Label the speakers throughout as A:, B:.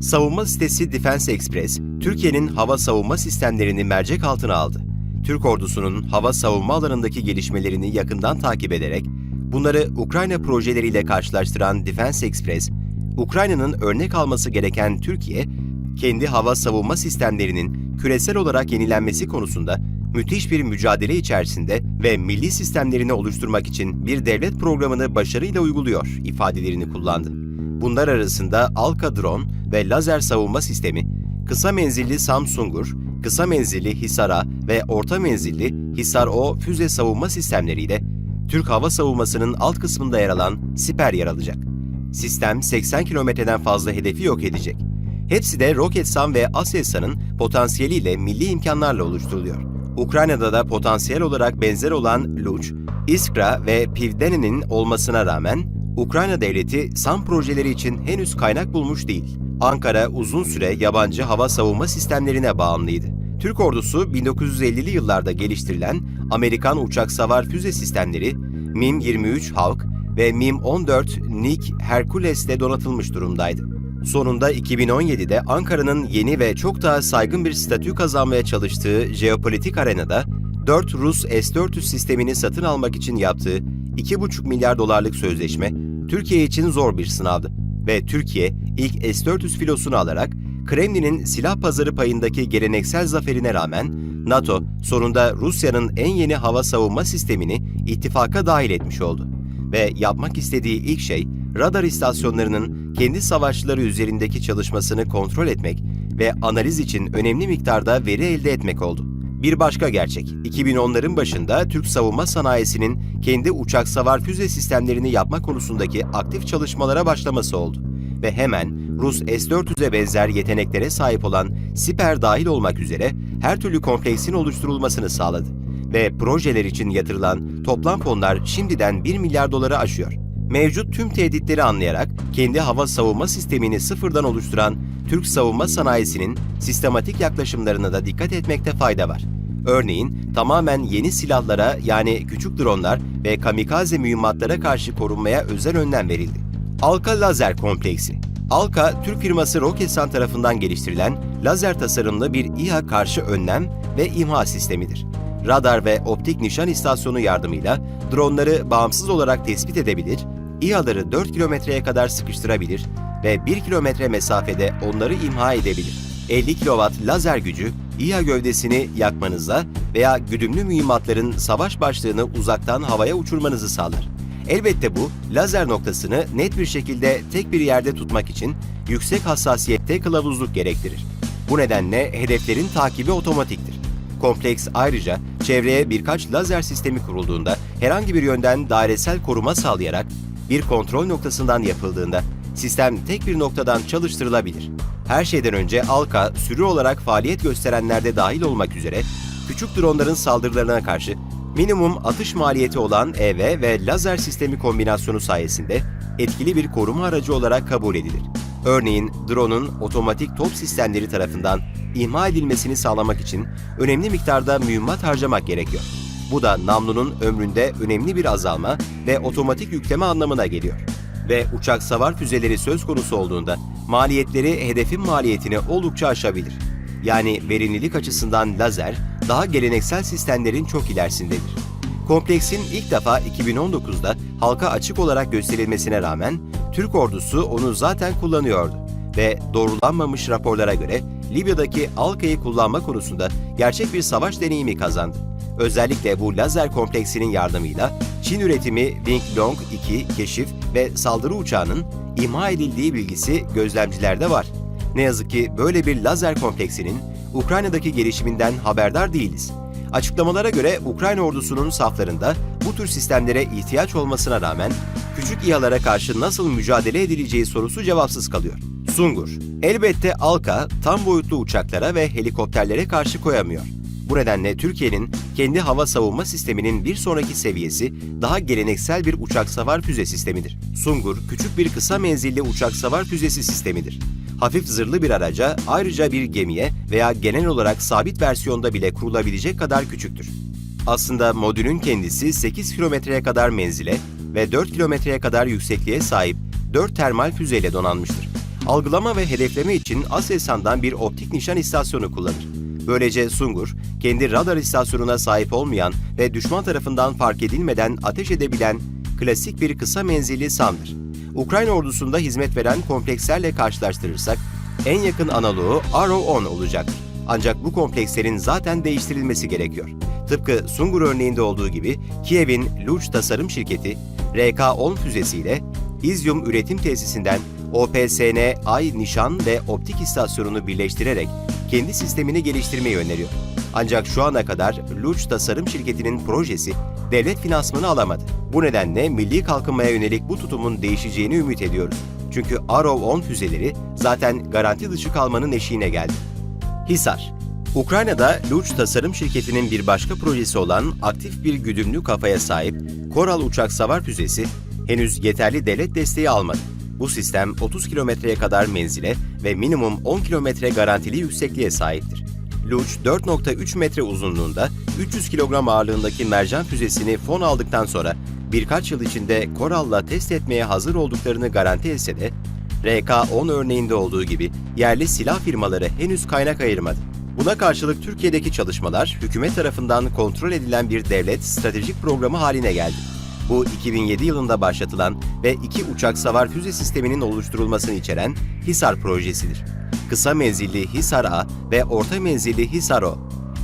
A: Savunma sitesi Defense Express, Türkiye'nin hava savunma sistemlerini mercek altına aldı. Türk ordusunun hava savunma alanındaki gelişmelerini yakından takip ederek, bunları Ukrayna projeleriyle karşılaştıran Defense Express, Ukrayna'nın örnek alması gereken Türkiye, kendi hava savunma sistemlerinin küresel olarak yenilenmesi konusunda müthiş bir mücadele içerisinde ve milli sistemlerini oluşturmak için bir devlet programını başarıyla uyguluyor ifadelerini kullandı. Bunlar arasında Alka drone ve lazer savunma sistemi, kısa menzilli Samsungur, kısa menzilli Hisar-A ve orta menzilli Hisar-O füze savunma sistemleriyle Türk hava savunmasının alt kısmında yer alan Siper yer alacak. Sistem 80 kilometreden fazla hedefi yok edecek. Hepsi de Roketsan ve Aselsan'ın potansiyeliyle milli imkanlarla oluşturuluyor. Ukrayna'da da potansiyel olarak benzer olan Luch, Iskra ve Pivdeni'nin olmasına rağmen Ukrayna devleti SAM projeleri için henüz kaynak bulmuş değil. Ankara uzun süre yabancı hava savunma sistemlerine bağımlıydı. Türk ordusu 1950'li yıllarda geliştirilen Amerikan uçak savar füze sistemleri MIM-23 Hawk ve MIM-14 Nick Hercules'le donatılmış durumdaydı. Sonunda 2017'de Ankara'nın yeni ve çok daha saygın bir statü kazanmaya çalıştığı jeopolitik arenada 4 Rus S-400 sistemini satın almak için yaptığı 2,5 milyar dolarlık sözleşme Türkiye için zor bir sınavdı ve Türkiye ilk S-400 filosunu alarak Kremlin'in silah pazarı payındaki geleneksel zaferine rağmen NATO sonunda Rusya'nın en yeni hava savunma sistemini ittifaka dahil etmiş oldu ve yapmak istediği ilk şey radar istasyonlarının kendi savaşçıları üzerindeki çalışmasını kontrol etmek ve analiz için önemli miktarda veri elde etmek oldu. Bir başka gerçek, 2010'ların başında Türk savunma sanayisinin kendi uçak savar füze sistemlerini yapma konusundaki aktif çalışmalara başlaması oldu. Ve hemen Rus S-400'e benzer yeteneklere sahip olan Siper dahil olmak üzere her türlü kompleksin oluşturulmasını sağladı. Ve projeler için yatırılan toplam fonlar şimdiden 1 milyar doları aşıyor. Mevcut tüm tehditleri anlayarak kendi hava savunma sistemini sıfırdan oluşturan Türk savunma sanayisinin sistematik yaklaşımlarına da dikkat etmekte fayda var. Örneğin tamamen yeni silahlara yani küçük dronlar ve kamikaze mühimmatlara karşı korunmaya özel önlem verildi. Alka Lazer Kompleksi Alka, Türk firması Roketsan tarafından geliştirilen lazer tasarımlı bir İHA karşı önlem ve imha sistemidir. Radar ve optik nişan istasyonu yardımıyla dronları bağımsız olarak tespit edebilir, İHA'ları 4 kilometreye kadar sıkıştırabilir ve 1 kilometre mesafede onları imha edebilir. 50 kW lazer gücü, İHA gövdesini yakmanıza veya güdümlü mühimmatların savaş başlığını uzaktan havaya uçurmanızı sağlar. Elbette bu, lazer noktasını net bir şekilde tek bir yerde tutmak için yüksek hassasiyette kılavuzluk gerektirir. Bu nedenle hedeflerin takibi otomatiktir. Kompleks ayrıca çevreye birkaç lazer sistemi kurulduğunda herhangi bir yönden dairesel koruma sağlayarak bir kontrol noktasından yapıldığında sistem tek bir noktadan çalıştırılabilir. Her şeyden önce ALKA sürü olarak faaliyet gösterenlerde dahil olmak üzere küçük dronların saldırılarına karşı minimum atış maliyeti olan EV ve lazer sistemi kombinasyonu sayesinde etkili bir koruma aracı olarak kabul edilir. Örneğin drone'un otomatik top sistemleri tarafından imha edilmesini sağlamak için önemli miktarda mühimmat harcamak gerekiyor. Bu da namlunun ömründe önemli bir azalma ve otomatik yükleme anlamına geliyor. Ve uçak savar füzeleri söz konusu olduğunda maliyetleri hedefin maliyetini oldukça aşabilir. Yani verimlilik açısından lazer daha geleneksel sistemlerin çok ilerisindedir. Kompleksin ilk defa 2019'da halka açık olarak gösterilmesine rağmen Türk ordusu onu zaten kullanıyordu ve doğrulanmamış raporlara göre Libya'daki Alka'yı kullanma konusunda gerçek bir savaş deneyimi kazandı. Özellikle bu lazer kompleksinin yardımıyla Çin üretimi Wing Long 2 keşif ve saldırı uçağının imha edildiği bilgisi gözlemcilerde var. Ne yazık ki böyle bir lazer kompleksinin Ukrayna'daki gelişiminden haberdar değiliz. Açıklamalara göre Ukrayna ordusunun saflarında bu tür sistemlere ihtiyaç olmasına rağmen küçük İHA'lara karşı nasıl mücadele edileceği sorusu cevapsız kalıyor. Sungur, elbette Alka tam boyutlu uçaklara ve helikopterlere karşı koyamıyor. Bu nedenle Türkiye'nin kendi hava savunma sisteminin bir sonraki seviyesi daha geleneksel bir uçak savar füze sistemidir. Sungur, küçük bir kısa menzilli uçak savar füzesi sistemidir. Hafif zırhlı bir araca, ayrıca bir gemiye veya genel olarak sabit versiyonda bile kurulabilecek kadar küçüktür. Aslında modülün kendisi 8 kilometreye kadar menzile ve 4 kilometreye kadar yüksekliğe sahip 4 termal füzeyle donanmıştır. Algılama ve hedefleme için Aselsan'dan bir optik nişan istasyonu kullanır. Böylece Sungur, kendi radar istasyonuna sahip olmayan ve düşman tarafından fark edilmeden ateş edebilen klasik bir kısa menzilli SAM'dır. Ukrayna ordusunda hizmet veren komplekslerle karşılaştırırsak en yakın analoğu Arrow 10 olacaktır. Ancak bu komplekslerin zaten değiştirilmesi gerekiyor. Tıpkı Sungur örneğinde olduğu gibi Kiev'in Luch tasarım şirketi RK-10 füzesiyle İzyum üretim tesisinden OPSN, Ay nişan ve optik istasyonunu birleştirerek kendi sistemini geliştirmeyi öneriyor. Ancak şu ana kadar Luch tasarım şirketinin projesi devlet finansmanı alamadı. Bu nedenle milli kalkınmaya yönelik bu tutumun değişeceğini ümit ediyoruz. Çünkü Arrow 10 füzeleri zaten garanti dışı kalmanın eşiğine geldi. Hisar Ukrayna'da Luch tasarım şirketinin bir başka projesi olan aktif bir güdümlü kafaya sahip Koral uçak savar füzesi henüz yeterli devlet desteği almadı. Bu sistem 30 kilometreye kadar menzile ve minimum 10 kilometre garantili yüksekliğe sahiptir. Luch 4.3 metre uzunluğunda 300 kilogram ağırlığındaki mercan füzesini fon aldıktan sonra birkaç yıl içinde Koral'la test etmeye hazır olduklarını garanti etse de RK-10 örneğinde olduğu gibi yerli silah firmaları henüz kaynak ayırmadı. Buna karşılık Türkiye'deki çalışmalar hükümet tarafından kontrol edilen bir devlet stratejik programı haline geldi. Bu 2007 yılında başlatılan ve iki uçak savar füze sisteminin oluşturulmasını içeren Hisar projesidir. Kısa menzilli Hisar A ve orta menzilli Hisar O.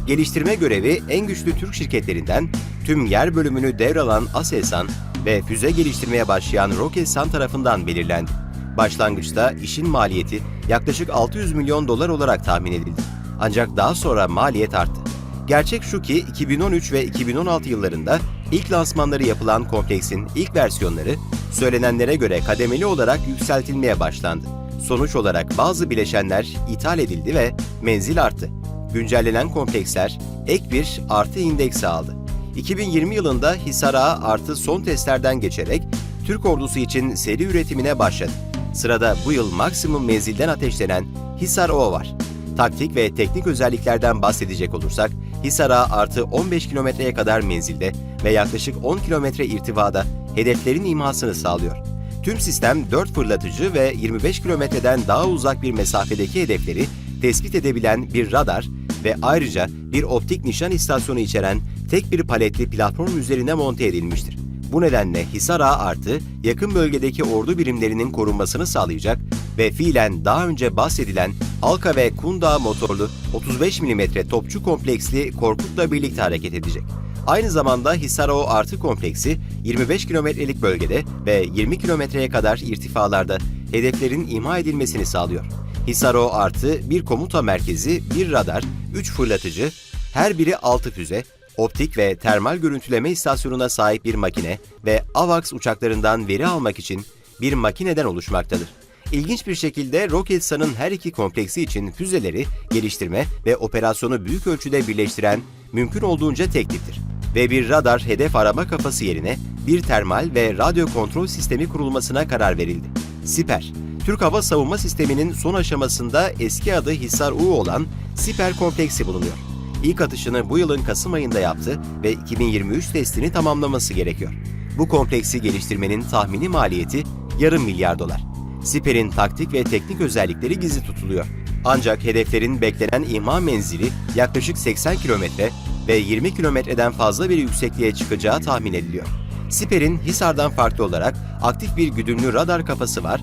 A: Geliştirme görevi en güçlü Türk şirketlerinden tüm yer bölümünü devralan Aselsan ve füze geliştirmeye başlayan Roketsan tarafından belirlendi. Başlangıçta işin maliyeti yaklaşık 600 milyon dolar olarak tahmin edildi. Ancak daha sonra maliyet arttı. Gerçek şu ki 2013 ve 2016 yıllarında ilk lansmanları yapılan kompleksin ilk versiyonları söylenenlere göre kademeli olarak yükseltilmeye başlandı. Sonuç olarak bazı bileşenler ithal edildi ve menzil arttı. Güncellenen kompleksler ek bir artı indeksi aldı. 2020 yılında Hisar Ağa artı son testlerden geçerek Türk ordusu için seri üretimine başladı. Sırada bu yıl maksimum menzilden ateşlenen Hisar O var. Taktik ve teknik özelliklerden bahsedecek olursak, Hisar Ağa artı 15 kilometreye kadar menzilde ve yaklaşık 10 kilometre irtifada hedeflerin imhasını sağlıyor. Tüm sistem 4 fırlatıcı ve 25 kilometreden daha uzak bir mesafedeki hedefleri tespit edebilen bir radar ve ayrıca bir optik nişan istasyonu içeren tek bir paletli platform üzerine monte edilmiştir. Bu nedenle Hisar Ağa artı yakın bölgedeki ordu birimlerinin korunmasını sağlayacak ve fiilen daha önce bahsedilen Alka ve Kundağ motorlu 35 mm topçu kompleksli Korkut'la birlikte hareket edecek. Aynı zamanda Hisaro artı kompleksi 25 kilometrelik bölgede ve 20 kilometreye kadar irtifalarda hedeflerin imha edilmesini sağlıyor. Hisaro artı bir komuta merkezi, bir radar, 3 fırlatıcı, her biri 6 füze, optik ve termal görüntüleme istasyonuna sahip bir makine ve AVAX uçaklarından veri almak için bir makineden oluşmaktadır. İlginç bir şekilde Roketsan'ın her iki kompleksi için füzeleri geliştirme ve operasyonu büyük ölçüde birleştiren mümkün olduğunca tek tiptir. Ve bir radar hedef arama kafası yerine bir termal ve radyo kontrol sistemi kurulmasına karar verildi. Siper, Türk Hava Savunma Sistemi'nin son aşamasında eski adı Hisar U olan Siper kompleksi bulunuyor. İlk atışını bu yılın Kasım ayında yaptı ve 2023 testini tamamlaması gerekiyor. Bu kompleksi geliştirmenin tahmini maliyeti yarım milyar dolar. Siper'in taktik ve teknik özellikleri gizli tutuluyor. Ancak hedeflerin beklenen imha menzili yaklaşık 80 kilometre ve 20 kilometreden fazla bir yüksekliğe çıkacağı tahmin ediliyor. Siper'in Hisar'dan farklı olarak aktif bir güdümlü radar kafası var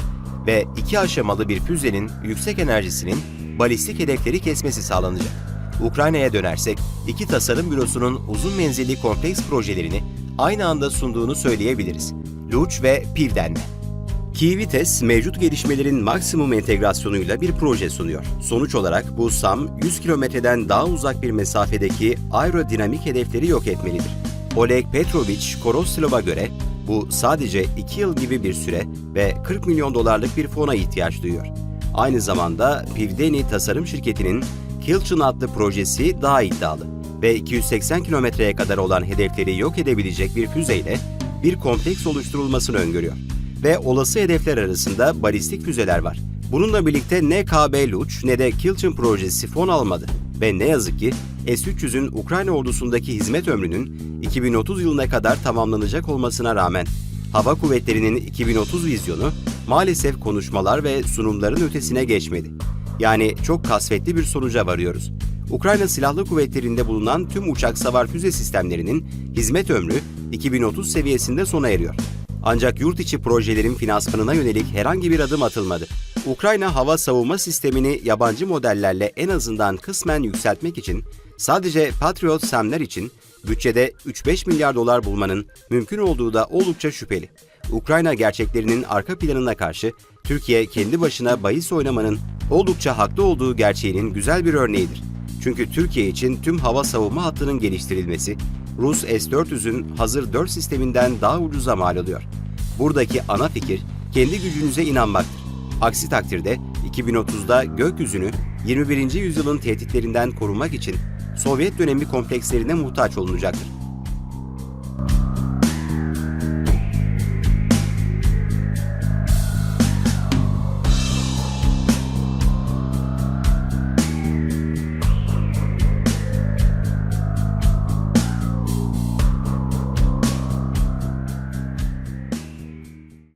A: ve iki aşamalı bir füzenin yüksek enerjisinin balistik hedefleri kesmesi sağlanacak. Ukrayna'ya dönersek, iki tasarım bürosunun uzun menzilli kompleks projelerini aynı anda sunduğunu söyleyebiliriz. Luch ve Pivden'le. Kivites mevcut gelişmelerin maksimum entegrasyonuyla bir proje sunuyor. Sonuç olarak bu SAM 100 kilometreden daha uzak bir mesafedeki aerodinamik hedefleri yok etmelidir. Oleg Petrovich Koroslov'a göre bu sadece 2 yıl gibi bir süre ve 40 milyon dolarlık bir fona ihtiyaç duyuyor. Aynı zamanda Pivdeni tasarım şirketinin Kilchun adlı projesi daha iddialı ve 280 kilometreye kadar olan hedefleri yok edebilecek bir füzeyle bir kompleks oluşturulmasını öngörüyor ve olası hedefler arasında balistik füzeler var. Bununla birlikte ne KB Luch ne de Kilchun projesi fon almadı ve ne yazık ki S-300'ün Ukrayna ordusundaki hizmet ömrünün 2030 yılına kadar tamamlanacak olmasına rağmen Hava Kuvvetleri'nin 2030 vizyonu maalesef konuşmalar ve sunumların ötesine geçmedi. Yani çok kasvetli bir sonuca varıyoruz. Ukrayna Silahlı Kuvvetleri'nde bulunan tüm uçak savar füze sistemlerinin hizmet ömrü 2030 seviyesinde sona eriyor. Ancak yurt içi projelerin finansmanına yönelik herhangi bir adım atılmadı. Ukrayna hava savunma sistemini yabancı modellerle en azından kısmen yükseltmek için sadece Patriot SAM'ler için bütçede 3-5 milyar dolar bulmanın mümkün olduğu da oldukça şüpheli. Ukrayna gerçeklerinin arka planına karşı Türkiye kendi başına bahis oynamanın oldukça haklı olduğu gerçeğinin güzel bir örneğidir. Çünkü Türkiye için tüm hava savunma hattının geliştirilmesi Rus S-400'ün hazır 4 sisteminden daha ucuza mal oluyor. Buradaki ana fikir kendi gücünüze inanmaktır. Aksi takdirde 2030'da gökyüzünü 21. yüzyılın tehditlerinden korumak için Sovyet dönemi komplekslerine muhtaç olunacaktır.